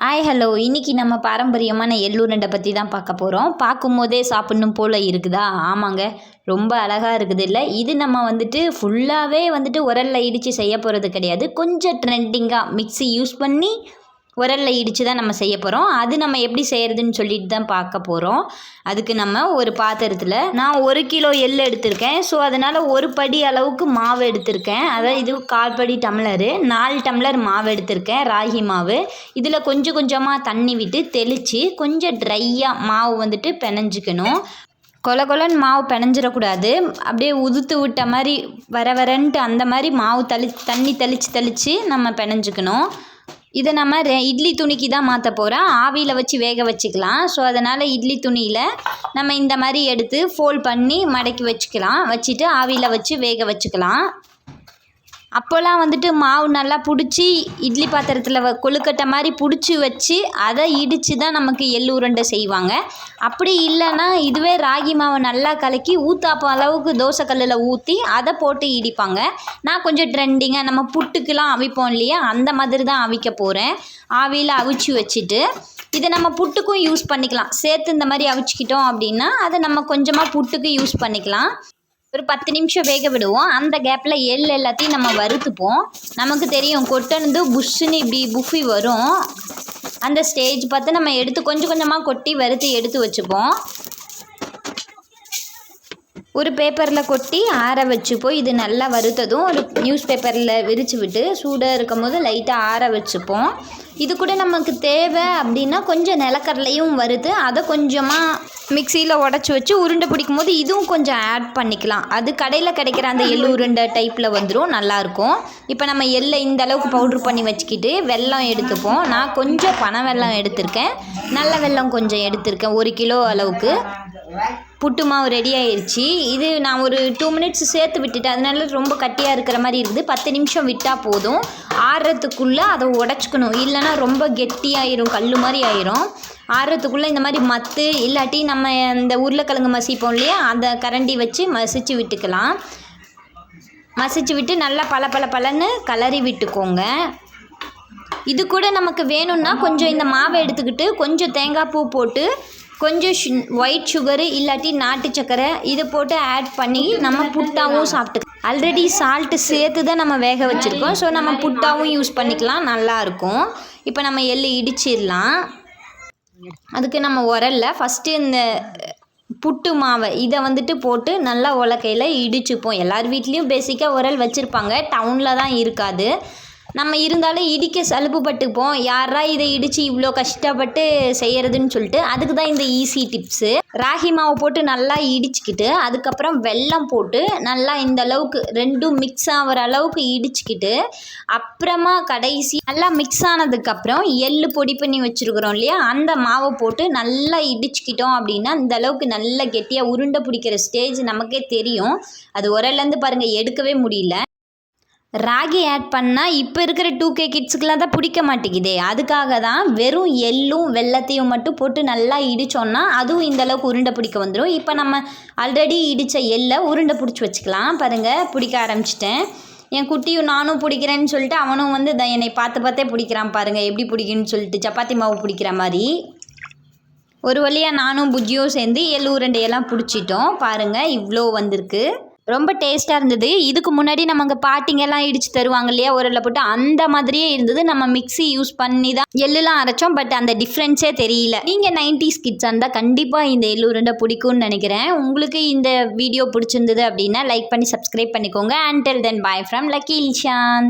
Hi hello இன்றைக்கி நம்ம பாரம்பரியமான எள்ளுருண்டை பற்றி தான் பார்க்க போகிறோம் பார்க்கும்போதே சாப்பிட்ணும் போல் இருக்குதா? ஆமாங்க. ரொம்ப அழகாக இருக்குது இல்லை? இது நம்ம வந்துட்டு ஃபுல்லாகவே வந்துட்டு உரலில் இடித்து செய்ய போகிறது கிடையாது. கொஞ்சம் ட்ரெண்டிங்காக மிக்ஸி யூஸ் பண்ணி உரலில் இடித்து தான் நம்ம செய்ய போகிறோம் அது நம்ம எப்படி செய்கிறதுன்னு சொல்லிட்டு தான் பார்க்க போகிறோம் அதுக்கு நம்ம ஒரு பாத்திரத்தில் நான் ஒரு கிலோ எள் எடுத்திருக்கேன். ஸோ அதனால் ஒரு படி அளவுக்கு மாவு எடுத்திருக்கேன். அதாவது இது கால் படி டம்ளரு நாலு டம்ளர் மாவு எடுத்திருக்கேன் ராகி மாவு. இதில் கொஞ்சம் கொஞ்சமாக தண்ணி விட்டு தெளித்து கொஞ்சம் ட்ரையாக மாவு வந்துட்டு பிணைஞ்சிக்கணும் கொல கொலன்னு மாவு பிணைஞ்சிடக்கூடாது அப்படியே உதுத்து விட்ட மாதிரி வர வரன்ட்டு அந்த மாதிரி மாவு தளி தண்ணி தெளித்து தெளித்து நம்ம பிணைஞ்சிக்கணும் இதை நம்ம ரெ இட்லி துணிக்கு தான் மாற்ற போகிறோம் ஆவியில் வச்சு வேக வச்சுக்கலாம். ஸோ அதனால் இட்லி துணியில் நம்ம இந்த மாதிரி எடுத்து ஃபோல்ட் பண்ணி மடக்கி வச்சுக்கலாம். வச்சுட்டு ஆவியில் வச்சு வேக வச்சுக்கலாம். அப்போல்லாம் வந்துட்டு மாவு நல்லா பிடிச்சி இட்லி பாத்திரத்தில் வ கொழுக்கட்டை மாதிரி பிடிச்சி வச்சு அதை இடித்து தான் நமக்கு எள்ளு உருண்டை செய்வாங்க. அப்படி இல்லைன்னா இதுவே ராகி மாவை நல்லா கலக்கி ஊத்தாப்பம் அளவுக்கு தோசைக்கல்லில் ஊற்றி அதை போட்டு இடிப்பாங்க. நான் கொஞ்சம் ட்ரெண்டிங்காக நம்ம புட்டுக்கெலாம் அவிப்போம் இல்லையா? அந்த மாதிரி தான் அவிக்க போகிறேன் ஆவியில் அவிச்சு வச்சுட்டு இதை நம்ம புட்டுக்கும் யூஸ் பண்ணிக்கலாம். சேர்த்து இந்த மாதிரி அவிச்சிக்கிட்டோம் அப்படின்னா அதை நம்ம கொஞ்சமாக புட்டுக்கு யூஸ் பண்ணிக்கலாம். ஒரு பத்து நிமிஷம் வேக விடுவோம். அந்த கேப்பில் எள் எல்லாத்தையும் நம்ம வறுத்துப்போம். நமக்கு தெரியும் கொட்டணுந்து புஷ்ஷுன்னு இப்படி புஃபி வரும். அந்த ஸ்டேஜ் பார்த்து நம்ம எடுத்து கொஞ்சம் கொஞ்சமாக கொட்டி வறுத்து எடுத்து வச்சுப்போம். ஒரு பேப்பரில் கொட்டி ஆற வச்சுப்போம் இது நல்லா வறுத்ததும் ஒரு நியூஸ் பேப்பரில் விரித்து விட்டு சூடாக இருக்கும் போது லைட்டாக ஆற வச்சுப்போம். இது கூட நமக்கு தேவை அப்படின்னா கொஞ்சம் நிலக்கடலையும் வறுத்து அதை கொஞ்சமாக மிக்சியில் உடச்சி வச்சு உருண்டை பிடிக்கும் போது இதுவும் கொஞ்சம் ஆட் பண்ணிக்கலாம். அது கடையில் கிடைக்கிற அந்த எள்ளு உருண்டை டைப்பில் வந்துடும் நல்லாயிருக்கும் இப்போ நம்ம எள்ளை இந்த அளவுக்கு பவுட்ரு பண்ணி வச்சுக்கிட்டு வெல்லம் எடுத்துப்போம். நான் கொஞ்சம் பனை வெல்லம் எடுத்திருக்கேன். நல்ல வெல்லம் கொஞ்சம் எடுத்திருக்கேன் ஒரு கிலோ அளவுக்கு. புட்டு மாவு ரெடி ஆயிடுச்சு இது நான் ஒரு டூ மினிட்ஸ் சேர்த்து விட்டுட்டேன். அதனால ரொம்ப கட்டியாக இருக்கிற மாதிரி இருக்குது. பத்து நிமிஷம் விட்டால் போதும். ஆறுறதுக்குள்ளே அதை உடச்சிக்கணும். இல்லைன்னா ரொம்ப கெட்டியாயிரும் கல் மாதிரி ஆயிரும். ஆறுறதுக்குள்ளே இந்த மாதிரி மத்து இல்லாட்டி நம்ம இந்த உருளைக்கிழங்கு மசிப்போம் இல்லையா? அந்த கரண்டி வச்சு மசிச்சு விட்டுக்கலாம். மசிச்சு விட்டு நல்லா பல பல பலன்னு கலரி விட்டுக்கோங்க. இது கூட நமக்கு வேணும்னா கொஞ்சம் இந்த மாவை எடுத்துக்கிட்டு கொஞ்சம் தேங்காய் பூ போட்டு கொஞ்சம் ஷு ஒயிட் சுகரு இல்லாட்டி நாட்டு சக்கரை இதை போட்டு ஆட் பண்ணி நம்ம புட்டாவும் சாப்பிட்டு ஆல்ரெடி சால்ட்டு சேர்த்து தான் நம்ம வேக வச்சுருக்கோம். ஸோ நம்ம புட்டாவும் யூஸ் பண்ணிக்கலாம். நல்லாயிருக்கும் இப்போ நம்ம எள்ளு இடிச்சிடலாம். அதுக்கு நம்ம உரல்ல ஃபஸ்ட்டு இந்த புட்டு மாவை இதை வந்துட்டு போட்டு நல்லா உலக்கையில் இடிச்சுப்போம். எல்லார் வீட்லேயும் பேசிக்காக உரல் வச்சுருப்பாங்க. டவுனில் தான் இருக்காது. நம்ம இருந்தாலும் இடிக்க சலுப்பு பட்டுப்போம் யாரா இதை இடித்து இவ்வளோ கஷ்டப்பட்டு செய்கிறதுன்னு சொல்லிட்டு அதுக்கு தான் இந்த ஈஸி டிப்ஸு ராகி மாவு போட்டு நல்லா இடிச்சுக்கிட்டு அதுக்கப்புறம் வெல்லம் போட்டு நல்லா இந்த அளவுக்கு ரெண்டும் மிக்ஸ் ஆகிற அளவுக்கு இடிச்சுக்கிட்டு அப்புறமா கடைசி நல்லா மிக்ஸ் ஆனதுக்கப்புறம் எள்ளு பொடி பண்ணி வச்சுருக்குறோம் இல்லையா? அந்த மாவை போட்டு நல்லா இடிச்சுக்கிட்டோம் அப்படின்னா இந்த அளவுக்கு நல்லா கெட்டியாக உருண்டை பிடிக்கிற ஸ்டேஜ் நமக்கே தெரியும். அது உரையிலேருந்து பாருங்கள் எடுக்கவே முடியல. ராகி ஆட் பண்ணால் இப்போ இருக்கிற டூ கே கிட்ஸுக்கெலாம் தான் பிடிக்க மாட்டேங்குதே. அதுக்காக தான் வெறும் எள்ளும் வெள்ளத்தையும் மட்டும் போட்டு நல்லா இடித்தோன்னா அதுவும் இந்தளவுக்கு உருண்டை பிடிக்க வந்துடும் இப்போ நம்ம ஆல்ரெடி இடித்த எள்ளை உருண்டை பிடிச்சி வச்சுக்கலாம். பாருங்கள் பிடிக்க ஆரம்பிச்சிட்டேன். என் குட்டியும் நானும் பிடிக்கிறேன்னு சொல்லிட்டு அவனும் வந்து த என்னை பார்த்து பார்த்தே பிடிக்கிறான் பாருங்கள் எப்படி பிடிக்குன்னு சொல்லிட்டு சப்பாத்தி மாவு பிடிக்கிற மாதிரி. ஒரு வழியாக நானும் புஜ்ஜியும் சேர்ந்து எள்ளு உருண்டையெல்லாம் பிடிச்சிட்டோம். பாருங்கள் இவ்வளோ வந்திருக்கு. ரொம்ப டேஸ்ட்டாக இருந்தது. இதுக்கு முன்னாடி நம்ம அங்கே பாட்டிங்கெல்லாம் இடித்து தருவாங்க இல்லையா? உரலில் போட்டு அந்த மாதிரியே இருந்தது. நம்ம மிக்ஸி யூஸ் பண்ணி தான் எள்ளுலாம் அரைச்சோம். பட் அந்த டிஃப்ரென்ஸே தெரியல. நீங்கள் நைன்டிஸ் கிட்ஸாக இருந்தால் கண்டிப்பாக இந்த எள்ளு உருண்டை பிடிக்கும்னு நினைக்கிறேன். உங்களுக்கு இந்த வீடியோ பிடிச்சிருந்தது அப்படின்னா லைக் பண்ணி சப்ஸ்கிரைப் பண்ணிக்கோங்க. And tell then bye from Lucky Ilshan